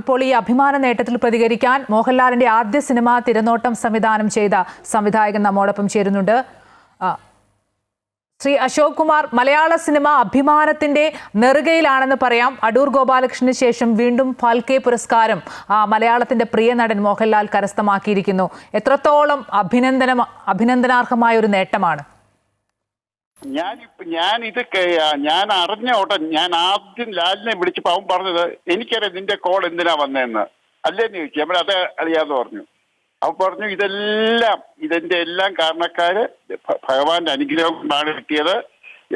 ഇപ്പോൾ ഈ അഭിമാന നേട്ടത്തിൽ പ്രതികരിക്കാൻ മോഹൻലാലിന്റെ ആദ്യ സിനിമ തിരനോട്ടം സംവിധാനം ചെയ്ത സംവിധായകൻ നമ്മോടൊപ്പം ചേരുന്നുണ്ട്. ശ്രീ അശോക് കുമാർ മലയാള സിനിമ അഭിമാനത്തിന്റെ നെറുകയിലാണെന്ന് പറയാം. അടൂർ ഗോപാലകൃഷ്ണന് ശേഷം വീണ്ടും ഫാൽക്കെ പുരസ്കാരം മലയാളത്തിന്റെ പ്രിയ നടൻ മോഹൻലാൽ കരസ്ഥമാക്കിയിരിക്കുന്നു. എത്രത്തോളം അഭിനന്ദനം അഭിനന്ദനാർഹമായ ഒരു നേട്ടമാണ്. ഞാൻ ഞാൻ ഇത് ഞാൻ അറിഞ്ഞ ഉടൻ ഞാൻ ആദ്യം ലാലിനെ വിളിച്ചപ്പോ അവൻ പറഞ്ഞത് എനിക്കറിയാം നിന്റെ കോൾ എന്തിനാ വന്നതെന്ന് അല്ലേന്ന് ചോദിച്ചു. നമ്മൾ അത് അറിയാന്ന് പറഞ്ഞു. അവൻ പറഞ്ഞു ഇതെല്ലാം ഇതിന്റെ എല്ലാം കാരണക്കാര് ഭഗവാന്റെ അനുഗ്രഹം കൊണ്ടാണ് കിട്ടിയത്.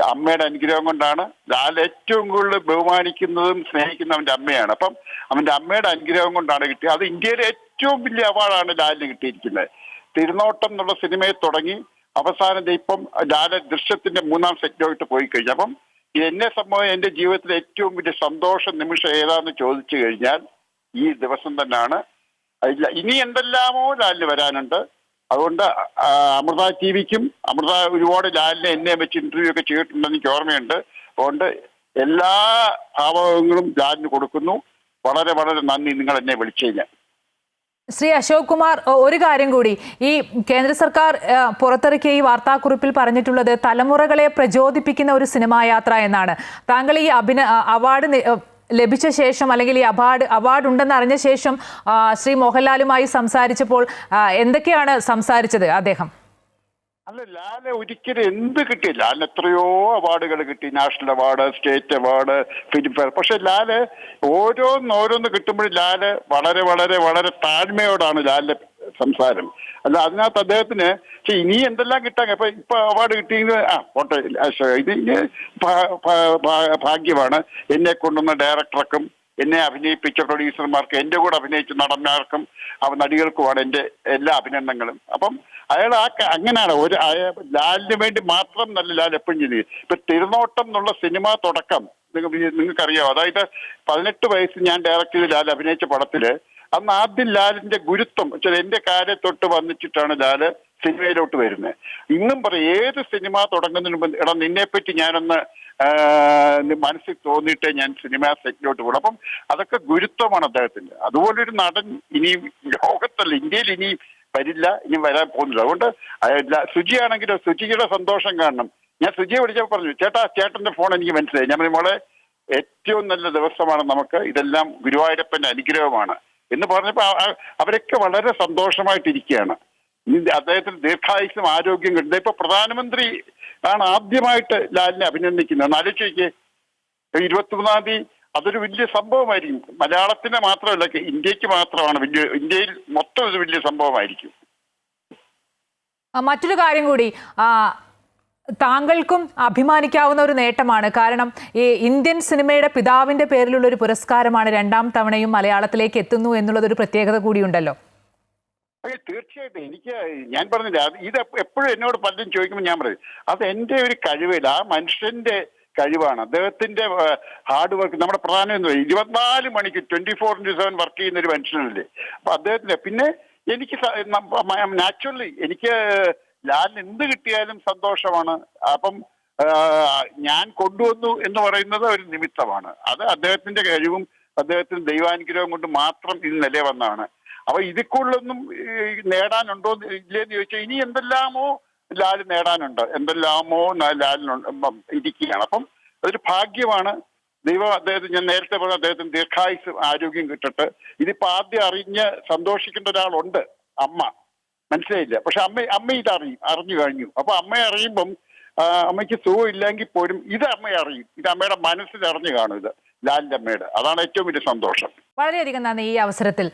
അമ്മയുടെ അനുഗ്രഹം കൊണ്ടാണ്. ലാൽ ഏറ്റവും കൂടുതൽ ബഹുമാനിക്കുന്നതും സ്നേഹിക്കുന്ന അവന്റെ അമ്മയാണ്. അപ്പം അവന്റെ അമ്മയുടെ അനുഗ്രഹം കൊണ്ടാണ് കിട്ടിയത്. അത് ഇന്ത്യയിലെ ഏറ്റവും വലിയ അവാർഡാണ് ലാലിന് കിട്ടിയിരിക്കുന്നത്. തിരുനോട്ടം എന്നുള്ള സിനിമയെ തുടങ്ങി അവസാനം ഇപ്പം ലാല ദൃശ്യത്തിന്റെ മൂന്നാം സെക്ടറായിട്ട് പോയി കഴിഞ്ഞു അപ്പം എന്നെ സംബന്ധിച്ച് എന്റെ ജീവിതത്തിലെ ഏറ്റവും വലിയ സന്തോഷ നിമിഷം ഏതാന്ന് ചോദിച്ചു കഴിഞ്ഞാൽ ഈ ദിവസം തന്നെയാണ്. ഇനി എന്തെല്ലാമോ ലാലിന് വരാനുണ്ട്. അതുകൊണ്ട് അമൃത ടി വിക്കും അമൃത ഒരുപാട് ലാലിനെ എന്നെ വെച്ച് ഇന്റർവ്യൂ ഒക്കെ ചെയ്തിട്ടുണ്ടെന്ന് എനിക്ക് ഓർമ്മയുണ്ട്. അതുകൊണ്ട് എല്ലാ ഭാവങ്ങളും ലാലിന് കൊടുക്കുന്നു. വളരെ വളരെ നന്ദി നിങ്ങൾ എന്നെ വിളിച്ചു കഴിഞ്ഞാൽ ശ്രീ അശോക് കുമാർ ഒരു കാര്യം കൂടി. ഈ കേന്ദ്ര സർക്കാർ പുറത്തിറക്കിയ ഈ വാർത്താക്കുറിപ്പിൽ പറഞ്ഞിട്ടുള്ളത് തലമുറകളെ പ്രചോദിപ്പിക്കുന്ന ഒരു സിനിമാ യാത്ര എന്നാണ്. താങ്കൾ ഈ അഭിന അവാർഡ് ലഭിച്ച ശേഷം അല്ലെങ്കിൽ ഈ അവാർഡ് അവാർഡ് ഉണ്ടെന്ന് അറിഞ്ഞ ശേഷം ശ്രീ മോഹൻലാലുമായി സംസാരിച്ചപ്പോൾ എന്തൊക്കെയാണ് സംസാരിച്ചത് അദ്ദേഹം? അല്ല ലാലെ ഒരിക്കലും എന്ത് കിട്ടി? ലാലിന് എത്രയോ അവാർഡുകൾ കിട്ടി. National award state award Filmfare. പക്ഷെ ലാൽ ഓരോന്ന് ഓരോന്ന് കിട്ടുമ്പോഴും ലാൽ വളരെ വളരെ വളരെ താഴ്മയോടാണ് ലാലിന്റെ സംസാരം. അല്ല അതിനകത്ത് അദ്ദേഹത്തിന് പക്ഷെ ഇനി എന്തെല്ലാം കിട്ടാൻ? ഇപ്പൊ ഇപ്പൊ അവാർഡ് കിട്ടിയത് ആ ഓട്ടെ ഇത് ഭാഗ്യമാണ്. എന്നെ കൊണ്ടുവന്ന ഡയറക്ടർക്കും എന്നെ അഭിനയിപ്പിച്ച പ്രൊഡ്യൂസർമാർക്കും എന്റെ കൂടെ അഭിനയിച്ച നടന്മാർക്കും നടികൾക്കുമാണ് എന്റെ എല്ലാ അഭിനന്ദനങ്ങളും. അപ്പം അയാൾ ആ അങ്ങനെയാണ്. ഒരു ലാലിന് വേണ്ടി മാത്രം നല്ല ലാൽ എപ്പോഴും ചെയ്തു. ഇപ്പൊ തിരുനോട്ടം എന്നുള്ള സിനിമ തുടക്കം നിങ്ങൾ നിങ്ങൾക്കറിയാം അതായത് പതിനെട്ട് വയസ്സ് ഞാൻ ഡയറക്റ്റ് ചെയ്ത് ലാൽ അഭിനയിച്ച പടത്തിൽ അന്ന് ആദ്യം ലാലിന്റെ ഗുരുത്വം എന്റെ കാലെ തൊട്ട് വന്നിച്ചിട്ടാണ് ലാൽ സിനിമയിലോട്ട് വരുന്നത് ഇന്നും പറയും ഏത് സിനിമ തുടങ്ങുന്നതിന് മുമ്പ് എടാ നിന്നെപ്പറ്റി ഞാനൊന്ന് മനസ്സിൽ തോന്നിയിട്ടേ ഞാൻ സിനിമ സെറ്റിലോട്ട് പോകും അപ്പം അതൊക്കെ ഗുരുത്വമാണ് അദ്ദേഹത്തിന്റെ. അതുപോലെ ഒരു നടൻ ഇനിയും ലോകത്തല്ല ഇന്ത്യയിൽ ഇനിയും വരില്ല ഇനി വരാൻ പോകുന്നില്ല. അതുകൊണ്ട് അയല്ല ശുചിയുടെ സന്തോഷം കാണണം. ഞാൻ ശുചിയെ വിളിച്ചപ്പോൾ പറഞ്ഞു ചേട്ടാ ചേട്ടന്റെ ഫോൺ എനിക്ക് മനസ്സിലായി. ഞാൻ പറഞ്ഞു, മോളെ ഏറ്റവും നല്ല ദിവസമാണ് നമുക്ക്. ഇതെല്ലാം ഗുരുവായൂരപ്പന്റെ അനുഗ്രഹമാണ്. എന്ന് പറഞ്ഞപ്പോൾ അവരൊക്കെ വളരെ സന്തോഷമായിട്ടിരിക്കുകയാണ്. അദ്ദേഹത്തിന് ദീർഘായുസും ആരോഗ്യം കിട്ടുന്നത് ഇപ്പൊ പ്രധാനമന്ത്രി ആണ് ആദ്യമായിട്ട് ലാലിനെ അഭിനന്ദിക്കുന്നത്. ഒന്ന് ഇരുപത്തി ഇരുപത്തിമൂന്നാം തീയതി അതൊരു വലിയ സംഭവമായിരിക്കും. മലയാളത്തിന് മാത്രമല്ല ഇന്ത്യയ്ക്ക് മാത്രമാണ് വലിയ ഇന്ത്യയിൽ മൊത്തം ഒരു വലിയ സംഭവമായിരിക്കും. മറ്റൊരു കാര്യം കൂടി. താങ്കൾക്കും അഭിമാനിക്കാവുന്ന ഒരു നേട്ടമാണ്. കാരണം ഈ ഇന്ത്യൻ സിനിമയുടെ പിതാവിന്റെ പേരിലുള്ള ഒരു പുരസ്കാരമാണ് രണ്ടാം തവണയും മലയാളത്തിലേക്ക് എത്തുന്നു എന്നുള്ളത് ഒരു പ്രത്യേകത കൂടിയുണ്ടല്ലോ. തീർച്ചയായിട്ടും. എനിക്ക് ഞാൻ പറഞ്ഞില്ല ഇത് എപ്പോഴും എന്നോട് പലരും ചോദിക്കുമ്പോൾ ഞാൻ പറയും അത് എന്റെ ഒരു കഴിവില്ല. ആ മനുഷ്യന്റെ കഴിവാണ്. അദ്ദേഹത്തിന്റെ ഹാർഡ് വർക്ക് നമ്മുടെ പ്രധാനം ഇരുപത്തിനാല് മണിക്ക് twenty four into seven work ചെയ്യുന്ന ഒരു മനുഷ്യനല്ലേ? അപ്പൊ അദ്ദേഹത്തിന്റെ പിന്നെ എനിക്ക് നാച്ചുറലി എനിക്ക് ലാലിന് എന്ത് കിട്ടിയാലും സന്തോഷമാണ്. അപ്പം ഞാൻ കൊണ്ടുവന്നു എന്ന് പറയുന്നത് ഒരു നിമിത്തമാണ്. അത് അദ്ദേഹത്തിന്റെ കഴിവും അദ്ദേഹത്തിന്റെ ദൈവാനുഗ്രഹം കൊണ്ട് മാത്രം ഇത് നില വന്നതാണ് അപ്പൊ ഇതിക്കുള്ളൊന്നും നേടാനുണ്ടോ ഇല്ലേന്ന് ചോദിച്ചാൽ ഇനി എന്തെല്ലാമോ ലാൽ നേടാനുണ്ട്. എന്തെല്ലാമോ ലാലിനുണ്ട് ഇരിക്കുകയാണ്. അപ്പം അതൊരു ഭാഗ്യമാണ്. ദൈവം അദ്ദേഹത്തിന് ഞാൻ നേരത്തെ പറഞ്ഞ അദ്ദേഹത്തിന് ദീർഘായുസ് ആരോഗ്യം കിട്ടട്ടെ. ഇതിപ്പോ ആദ്യം അറിഞ്ഞ് സന്തോഷിക്കേണ്ട ഒരാളുണ്ട് അമ്മ. മനസ്സിലായില്ല? പക്ഷെ അമ്മ അമ്മ ഇത് അറിഞ്ഞു കഴിഞ്ഞു. അപ്പൊ അമ്മ അറിയുമ്പം അമ്മയ്ക്ക് സുഖം ഇല്ലെങ്കിൽ പോലും ഇത് അമ്മ അറിയും. ഇത് അമ്മയുടെ മനസ്സിൽ അറിഞ്ഞു കാണും ഇത് ലാലിന്റെ അമ്മയുടെ. അതാണ് ഏറ്റവും വലിയ സന്തോഷം. വളരെയധികം നന്ദി ഈ അവസരത്തിൽ.